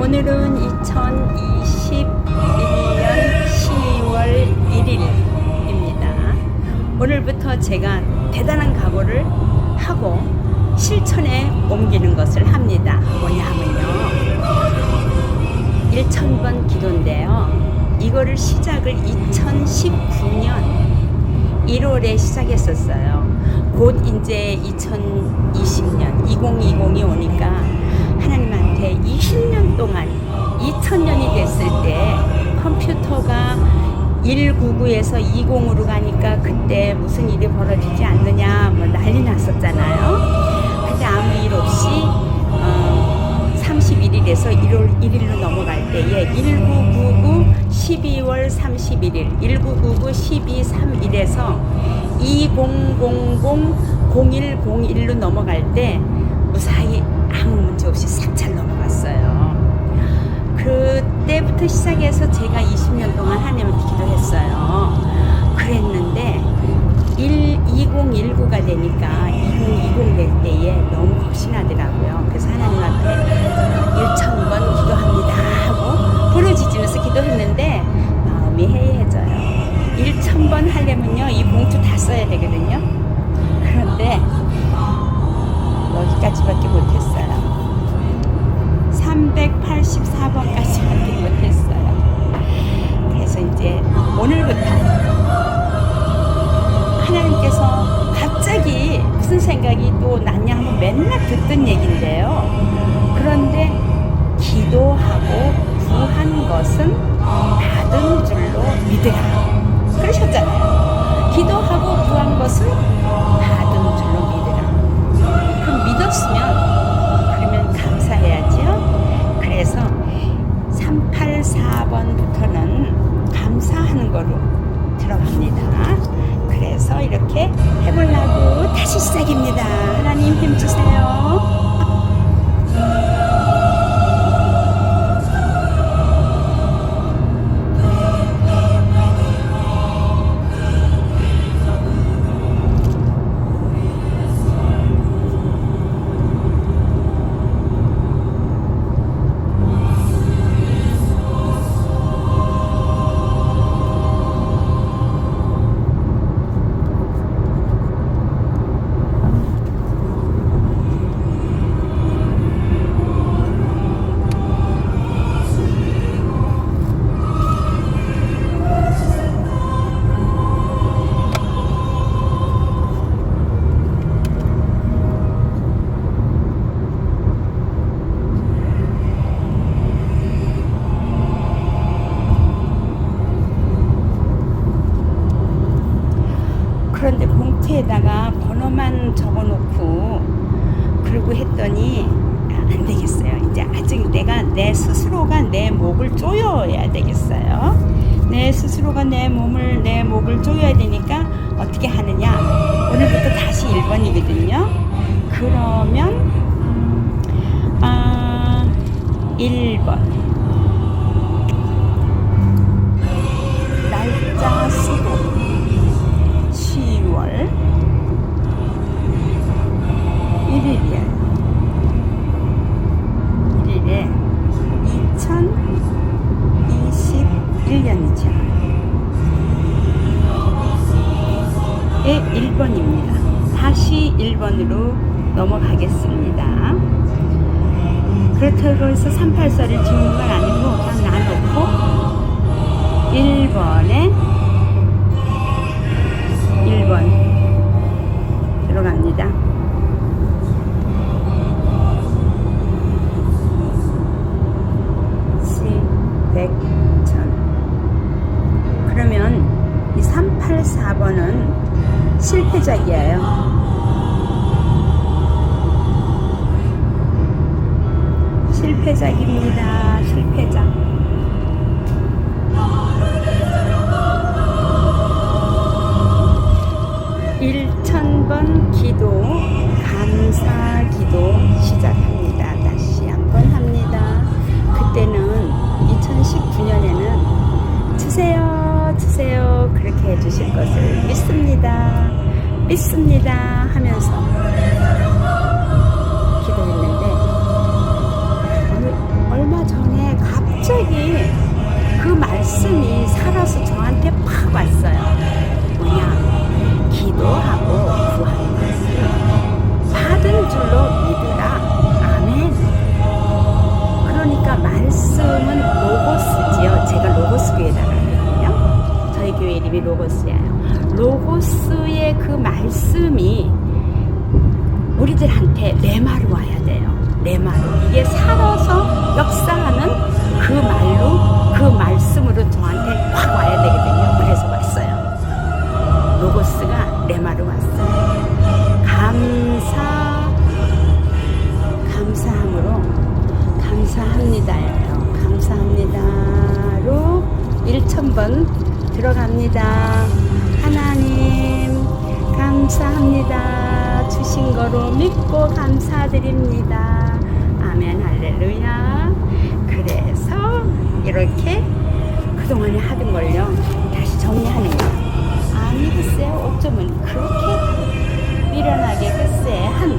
오늘은 2021년 10월 1일입니다. 오늘부터 제가 대단한 각오를 하고 실천에 옮기는 것을 합니다. 뭐냐 하면요. 1000번 기도인데요. 이거를 시작을 2019년 1월에 시작했었어요. 곧 이제 2020년, 2020이 오니까 하나님 한테 20년 동안 2000년이 됐을 때 컴퓨터가 199에서 20으로 가니까 그때 무슨 일이 벌어지지 않느냐 뭐 난리 났었잖아요. 근데 아무 일 없이 어, 31일에서 1월 1일로 넘어갈 때에 1999 12월 31일 1999 12 3일에서 2000 0101로 넘어갈 때 무사히 그때부터 시작해서 제가 20년 동안 하나님한테 기도했어요. 그랬는데 1, 2019가 되니까 2020 될 때에 너무 겁이 나더라고요. 그래서 하나님 앞에 1,000번 기도합니다 하고 부러지면서 기도했는데 마음이 해이해져요. 1,000번 하려면요 얘긴데요. 그런데 기도하고 구한 것은 받은 줄로 믿으라. 그러셨잖아요. 기도하고 구한 것은 받은 줄로 믿으라. 그럼 믿었으면 그러면 감사해야죠. 그래서 384번부터는 감사하는 거로 들어갑니다. 그래서 이렇게 해보려고 다시 시작입니다. 하나님 힘주세요. 그런데 봉투에다가 번호만 적어놓고 그러고 했더니 아, 안 되겠어요. 이제 아직 내가 내 스스로가 내 목을 조여야 되겠어요. 내 스스로가 내 몸을 내 목을 조여야 되니까 어떻게 하느냐? 오늘부터 다시 1번이거든요. 그러면 아 1번 1번입니다. 다시 1번으로 넘어가겠습니다. 그렇다고 해서 38살을 지우는 건 아니고 그냥 놔놓고 1번에 실패작입니다. 실패작. 일천번 기도, 감사 기도 시작합니다. 다시 한번 합니다. 그때는 2019년에는 주세요, 주세요. 그렇게 해주실 것을 믿습니다. 믿습니다. 하면서 갑자기 그 말씀이 살아서 저한테 팍 왔어요. 뭐냐? 기도하고 구하는 것을 받은 줄로 믿으라. 아멘. 그러니까 말씀은 로고스지요. 제가 로고스 교회 나가거든요. 저희 교회 이름이 로고스예요. 로고스의 그 말씀이 우리들한테 내 말로 와야 돼요. 내 말로. 이게 살아서 감사합니다. 하나님, 감사합니다. 주신 거로 믿고 감사드립니다. 아멘, 할렐루야. 그래서 이렇게 그동안에 하던 걸요. 다시 정리하는 거. 아니, 글쎄, 어쩌면 그렇게 미련하게 글쎄. 한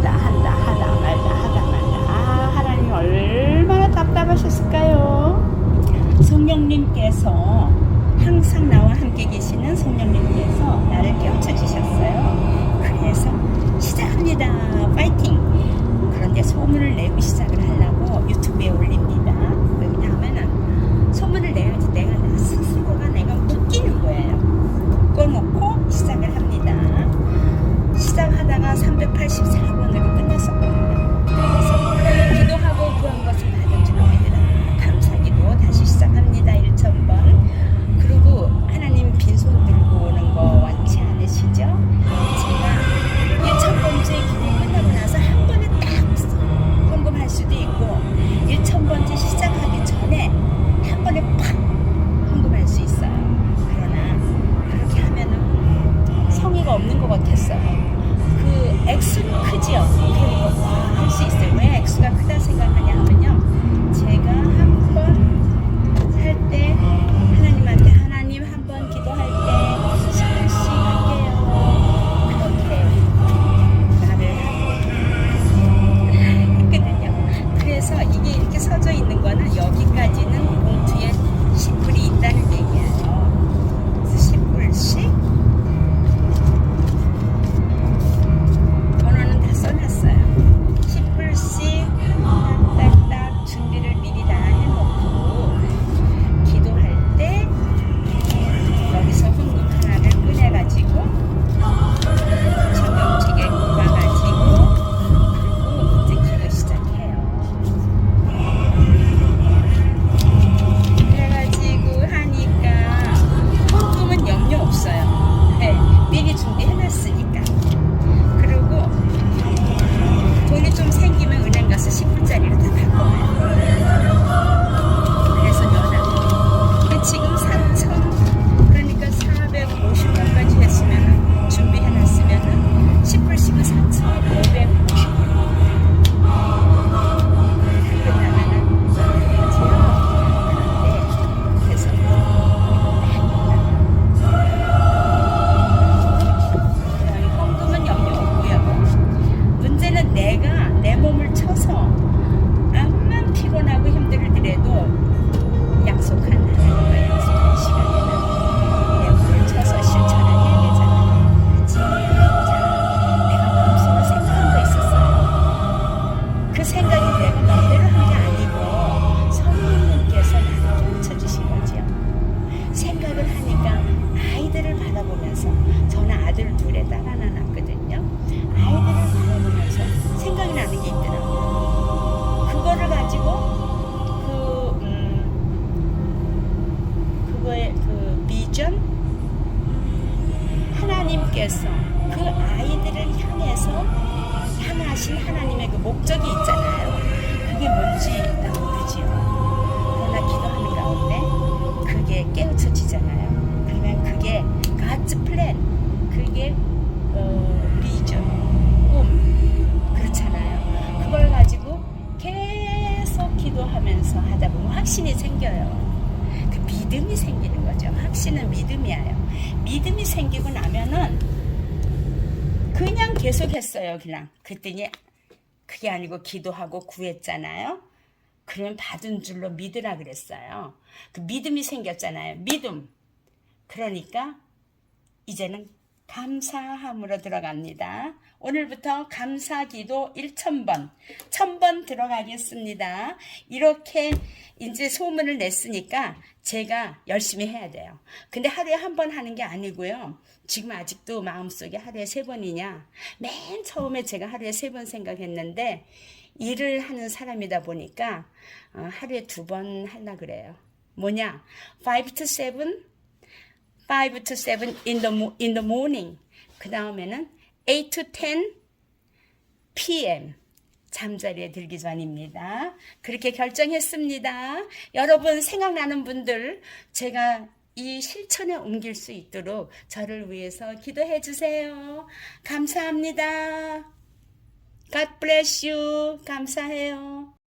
아버지께서 그 아이들을 향해서 향하신 하나님의 그 목적이 믿음이 생기고 나면은 그냥 계속했어요. 그냥 그랬더니 그게 아니고 기도하고 구했잖아요. 그러면 받은 줄로 믿으라 그랬어요. 그 믿음이 생겼잖아요. 믿음. 그러니까 이제는 감사함으로 들어갑니다. 오늘부터 감사기도 1000번, 1000번 들어가겠습니다. 이렇게 이제 소문을 냈으니까 제가 열심히 해야 돼요. 근데 하루에 한 번 하는 게 아니고요. 지금 아직도 마음속에 하루에 세 번이냐? 맨 처음에 제가 하루에 세 번 생각했는데 일을 하는 사람이다 보니까 어, 하루에 두 번 하려 그래요. 뭐냐? 5 to 7 5 to 7 in the, in the morning. 그 다음에는 8 to 10 p.m. 잠자리에 들기 전입니다. 그렇게 결정했습니다. 여러분 생각나는 분들 제가 이 실천에 옮길 수 있도록 저를 위해서 기도해 주세요. 감사합니다. God bless you. 감사해요.